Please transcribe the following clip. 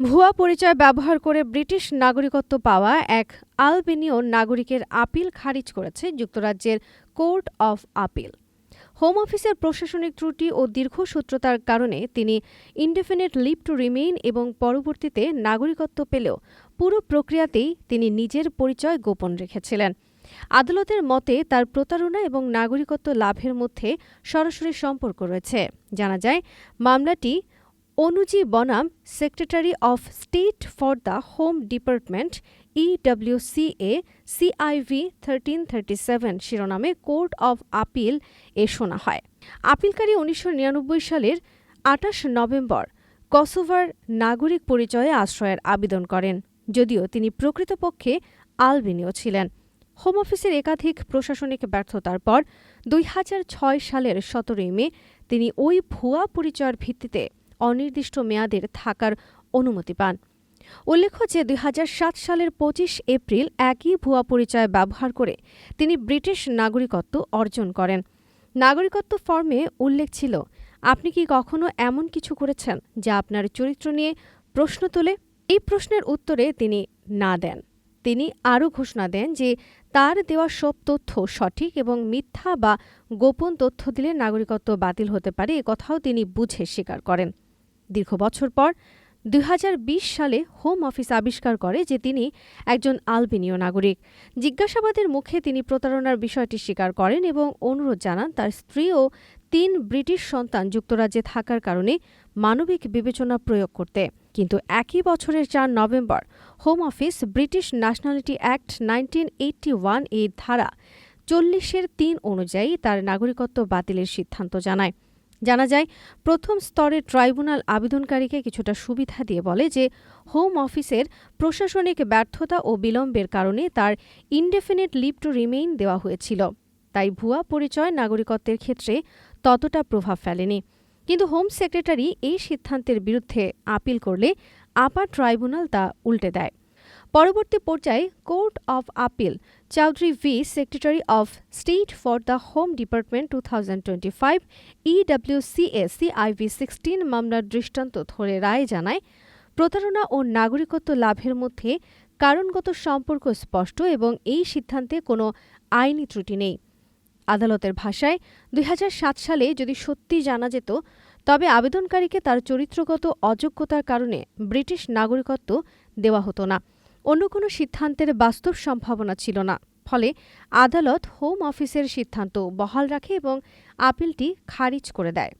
ভুয়া পরিচয় ব্যবহার করে ব্রিটিশ নাগরিকত্ব পাওয়া এক আলবেনীয় নাগরিকের আপিল খারিজ করেছে যুক্তরাজ্যের কোর্ট অফ আপিল। হোম অফিসের প্রশাসনিক ত্রুটি ও দীর্ঘসূত্রতার কারণে তিনি ইনডেফিনিট লিভ টু রিমেইন এবং পরবর্তীতে নাগরিকত্ব পেলেও পুরো প্রক্রিয়াতেই তিনি নিজের পরিচয় গোপন রেখেছিলেন। আদালতের মতে তার প্রতারণা এবং নাগরিকত্ব লাভের মধ্যে সরাসরি সম্পর্ক রয়েছে। জানা যায়, মামলাটি অনুজি বনাম secretary of state for the home department EWCA CIV thirteen thirty seven শিরোনামে কোর্ট অব আপিল এ শোনা হয়। আপিলকারী উনিশশো নিরানব্বই সালের আটাশ নভেম্বর কসোভার নাগরিক পরিচয়ে আশ্রয়ের আবেদন করেন, যদিও তিনি প্রকৃতপক্ষে আলবেনীয় ছিলেন। হোম অফিসের একাধিক প্রশাসনিক ব্যর্থতার পর দুই হাজার ছয় সালের সতেরোই মে তিনি ওই ভুয়া পরিচয়ের ভিত্তিতে অনির্দিষ্ট মেয়াদের থাকার অনুমতি পান। উল্লেখ্য যে দুই হাজার সাত সালের পঁচিশ এপ্রিল একই ভুয়া পরিচয় ব্যবহার করে তিনি ব্রিটিশ নাগরিকত্ব অর্জন করেন। নাগরিকত্ব ফর্মে উল্লেখ ছিল, আপনি কি কখনো এমন কিছু করেছেন যা আপনার চরিত্র নিয়ে প্রশ্ন তোলে? এই প্রশ্নের উত্তরে তিনি না দেন। তিনি আরও ঘোষণা দেন যে তার দেওয়া সব তথ্য সঠিক এবং মিথ্যা বা গোপন তথ্য দিলে নাগরিকত্ব বাতিল হতে পারে এ কথাও তিনি বুঝে স্বীকার করেন। দীর্ঘ বছর পর দুই হাজার বিশ সালে হোম অফিস আবিষ্কার করে যে তিনি একজন আলবেনীয় নাগরিক। জিজ্ঞাসাবাদের মুখে তিনি প্রতারণার বিষয়টি স্বীকার করেন এবং অনুরোধ জানান তার স্ত্রী ও তিন ব্রিটিশ সন্তান যুক্তরাজ্যে থাকার কারণে মানবিক বিবেচনা প্রয়োগ করতে। কিন্তু একই বছরের চার November home office British nationality act nineteen eighty ওয়ানের ধারা চল্লিশের তিন অনুযায়ী তার নাগরিকত্ব বাতিলের সিদ্ধান্ত জানায়। জানা যায়, প্রথম স্তরের ট্রাইব্যুনাল আবেদনকারীকে কিছুটা সুবিধা দিয়ে বলে যে, হোম অফিসের প্রশাসনিক ব্যর্থতা ও বিলম্বের কারণে তার ইনডেফিনিট লিভ টু রিমেইন দেওয়া হয়েছিল। তাই ভুয়া পরিচয় নাগরিকত্বের ক্ষেত্রে ততটা প্রভাব ফেলেনি। কিন্তু হোম সেক্রেটারি এই সিদ্ধান্তের বিরুদ্ধে আপিল করলে আপার ট্রাইব্যুনাল তা উল্টে দেয়। পরবর্তী পর্যায়ে court of appeal, Chowdhury v, secretary of state for the home department two thousand twenty five EWCA Civ sixteen, মামলার দৃষ্টান্ত ধরে রায় জানায়, প্রতারণা ও নাগরিকত্ব লাভের মধ্যে কারণগত সম্পর্ক স্পষ্ট এবং এই সিদ্ধান্তে কোনো আইনি ত্রুটি নেই। আদালতের ভাষায়, দুই হাজার সাত সালে যদি সত্যি জানা যেত, তবে আবেদনকারীকে তার চরিত্রগত অযোগ্যতার কারণে ব্রিটিশ নাগরিকত্ব দেওয়া হতো না। অন্য কোনো সিদ্ধান্তের বাস্তব সম্ভাবনা ছিল না। ফলে আদালত হোম অফিসের সিদ্ধান্ত বহাল রাখে এবং আপিলটি খারিজ করে দেয়।